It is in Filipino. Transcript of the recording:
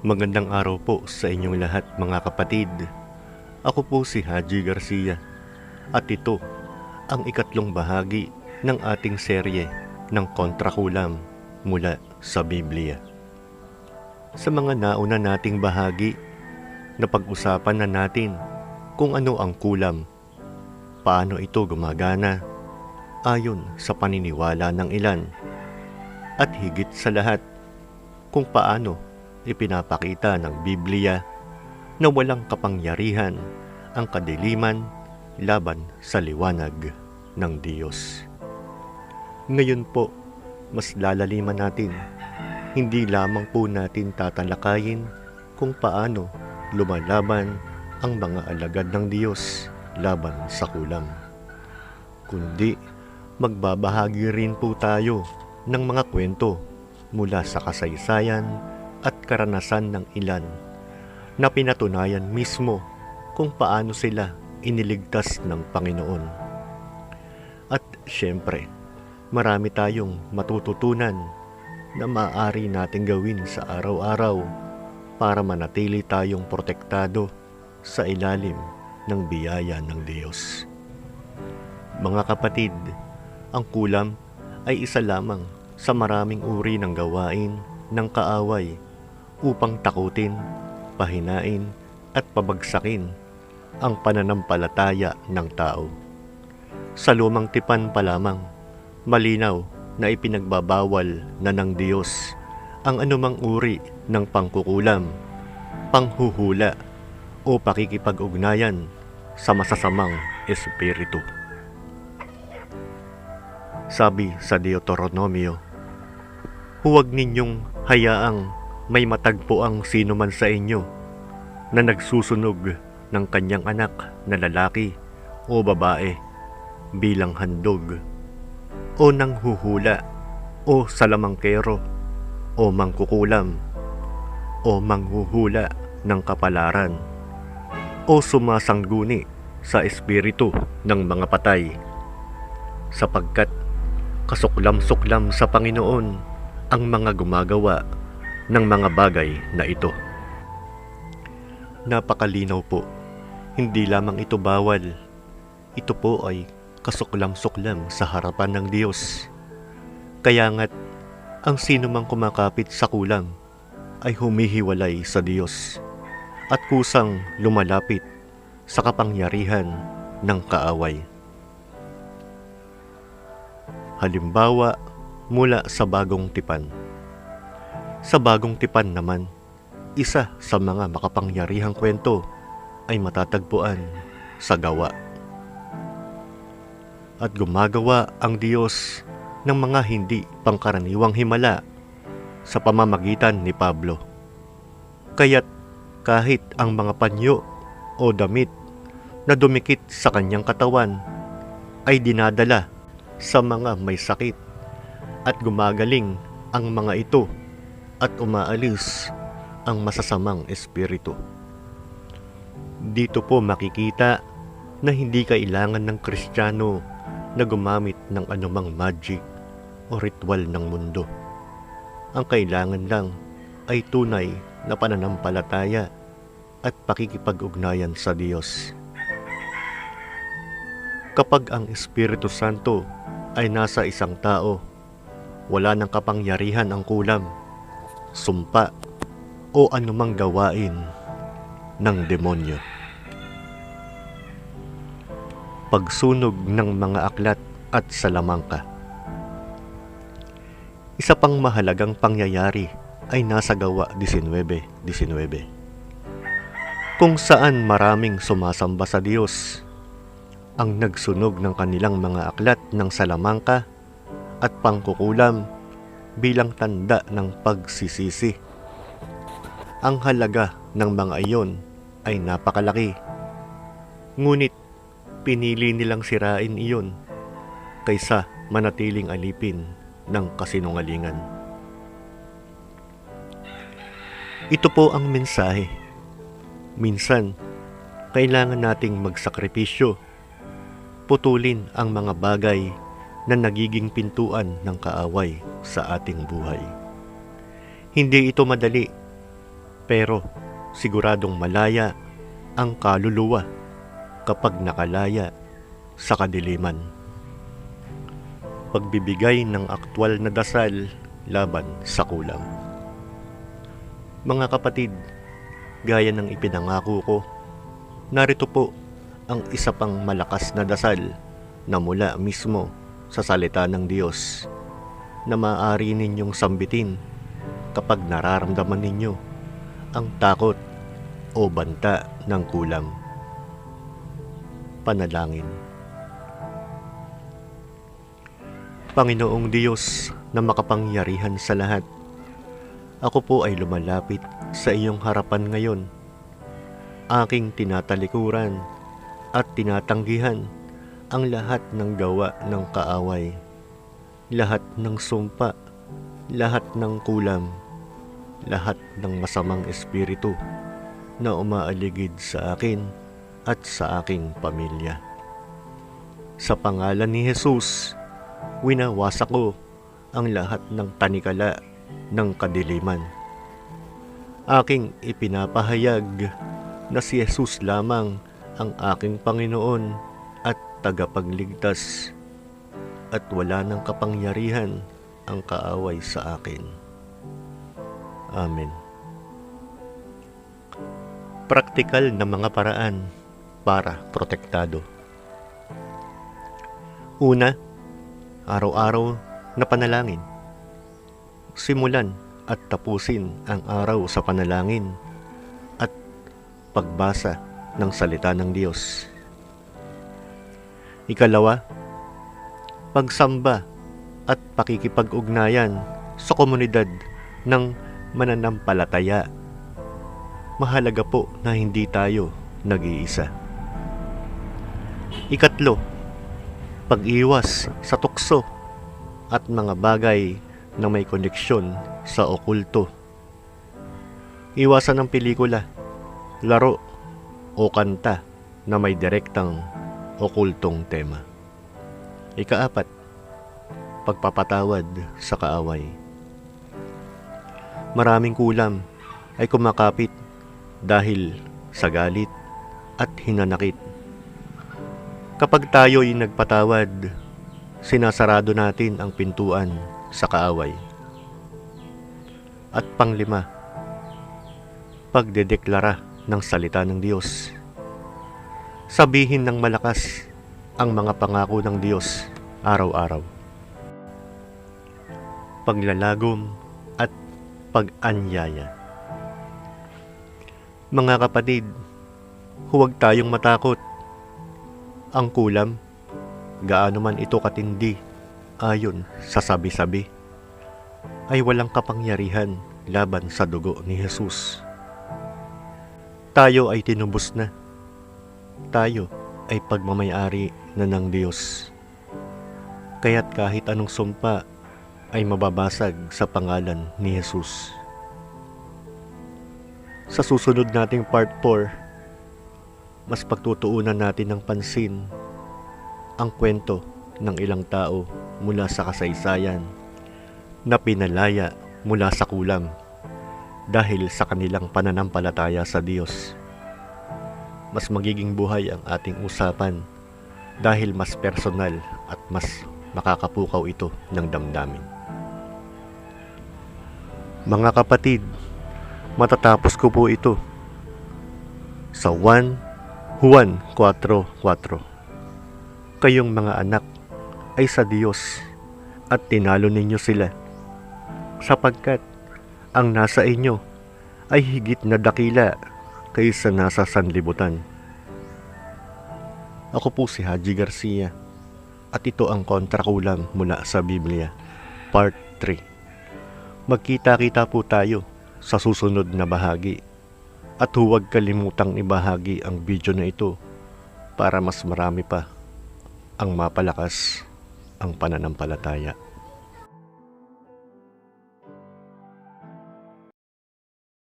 Magandang araw po sa inyong lahat mga kapatid. Ako po si Haji Garcia at ito ang ikatlong bahagi ng ating serye ng kontrakulam mula sa Biblia. Sa mga nauna nating bahagi, napag-usapan na natin kung ano ang kulam, paano ito gumagana, ayon sa paniniwala ng ilan, at higit sa lahat, kung paano ipinapakita ng Biblia na walang kapangyarihan ang kadiliman laban sa liwanag ng Diyos. Ngayon po, mas lalaliman natin. Hindi lamang po natin tatalakayin kung paano lumalaban ang mga alagad ng Diyos laban sa kulam. Kundi magbabahagi rin po tayo ng mga kwento mula sa kasaysayan at karanasan ng ilan na pinatunayan mismo kung paano sila iniligtas ng Panginoon. At syempre, marami tayong matututunan na maaari nating gawin sa araw-araw para manatili tayong protektado sa ilalim ng biyaya ng Diyos. Mga kapatid, ang kulam ay isa lamang sa maraming uri ng gawain ng kaaway upang takutin, pahinain at pabagsakin ang pananampalataya ng tao. Sa lumang tipan pa lamang, malinaw na ipinagbabawal na ng Diyos ang anumang uri ng pangkukulam, panghuhula o pakikipag-ugnayan sa masasamang espiritu. Sabi sa Deuteronomio, Huwag ninyong hayaang may matagpo ang sino man sa inyo na nagsusunog ng kanyang anak na lalaki o babae bilang handog o nang huhula o salamangkero o mangkukulam o manghuhula ng kapalaran o sumasangguni sa espiritu ng mga patay sapagkat kasuklam-suklam sa Panginoon ang mga gumagawa ng mga bagay na ito. Napakalinaw po, hindi lamang ito bawal, ito po ay kasuklam-suklam sa harapan ng Diyos. Kaya nga't ang sino mang kumakapit sa kulang ay humihiwalay sa Diyos at kusang lumalapit sa kapangyarihan ng kaaway. Halimbawa, mula sa bagong tipan. Sa bagong tipan naman, isa sa mga makapangyarihang kwento ay matatagpuan sa gawa. At gumagawa ang Diyos ng mga hindi pangkaraniwang himala sa pamamagitan ni Pablo. Kaya't kahit ang mga panyo o damit na dumikit sa kanyang katawan ay dinadala sa mga may sakit at gumagaling ang mga ito at umaalis ang masasamang espiritu. Dito po makikita na hindi kailangan ng Kristiyano na gumamit ng anumang magic o ritual ng mundo. Ang kailangan lang ay tunay na pananampalataya at pakikipag-ugnayan sa Diyos. Kapag ang Espiritu Santo ay nasa isang tao, wala ng kapangyarihan ang kulam, sumpa o anumang gawain ng demonyo. Pagsunog ng mga aklat at salamangka Isa pang mahalagang pangyayari ay nasa gawa 19.19 19. kung saan maraming sumasamba sa Diyos ang nagsunog ng kanilang mga aklat ng salamangka at pangkukulam bilang tanda ng pagsisisi. Ang halaga ng mga iyon ay napakalaki. Ngunit pinili nilang sirain iyon kaysa manatiling alipin ng kasinungalingan. Ito po ang mensahe. Minsan, kailangan nating magsakripisyo, putulin ang mga bagay na nagiging pintuan ng kaaway sa ating buhay. Hindi ito madali, Pero siguradong malaya ang kaluluwa kapag nakalaya sa kadiliman. Pagbibigay ng aktwal na dasal laban sa kulang. Mga kapatid, gaya ng ipinangako ko, narito po ang isa pang malakas na dasal na mula mismo sa salita ng Diyos na maaari ninyong sambitin kapag nararamdaman ninyo ang takot o banta ng kulang. Panalangin. Panginoong Diyos na makapangyarihan sa lahat, ako po ay lumalapit sa iyong harapan ngayon. Aking tinatalikuran at tinatanggihan ang lahat ng gawa ng kaaway, lahat ng sumpa, lahat ng kulam, lahat ng masamang espiritu na umaaligid sa akin at sa aking pamilya. Sa pangalan ni Jesus, winawasak ko ang lahat ng tanikala ng kadiliman. Aking ipinapahayag na si Jesus lamang ang aking Panginoon tagapagligtas at wala ng kapangyarihan ang kaaway sa akin. Amen. Praktikal na mga paraan para protektado. Una, araw-araw na panalangin. Simulan at tapusin ang araw sa panalangin at pagbasa ng salita ng Diyos. Ikalawa, pagsamba at pakikipag-ugnayan sa komunidad ng mananampalataya. Mahalaga po na hindi tayo nag-iisa. Ikatlo, pag-iwas sa tukso at mga bagay na may koneksyon sa okulto. Iwasan ng pelikula, laro o kanta na may direktang okultong tema. Ikaapat, pagpapatawad sa kaaway. Maraming kulam ay kumakapit dahil sa galit at hinanakit. Kapag tayo'y nagpatawad, sinasarado natin ang pintuan sa kaaway. At panglima, pagdedeklara ng salita ng Diyos. Sabihin ng malakas ang mga pangako ng Diyos araw-araw. Paglalagom at pag-anyaya. Mga kapatid, huwag tayong matakot. Ang kulam, gaano man ito katindi, ayon sa sabi-sabi, ay walang kapangyarihan laban sa dugo ni Jesus. Tayo ay tinubos na. Tayo ay pagmamayari na ng Diyos. Kaya't kahit anong sumpa ay mababasag sa pangalan ni Jesus. Sa susunod nating part 4, mas pagtutuunan natin ng pansin ang kwento ng ilang tao mula sa kasaysayan na pinalaya mula sa kulam dahil sa kanilang pananampalataya sa Diyos. Mas magiging buhay ang ating usapan dahil mas personal at mas makakapukaw ito ng damdamin. Mga kapatid, matatapos ko po ito sa 1 Juan 4.4 Kayong mga anak ay sa Diyos at tinalo ninyo sila sapagkat ang nasa inyo ay higit na dakila kaysa nasa sanlibutan. Ako po si Haji Garcia at ito ang kontrakulam mula sa Biblia, Part 3. Magkita-kita po tayo sa susunod na bahagi at huwag kalimutang ibahagi ang video na ito para mas marami pa ang mapalakas ang pananampalataya.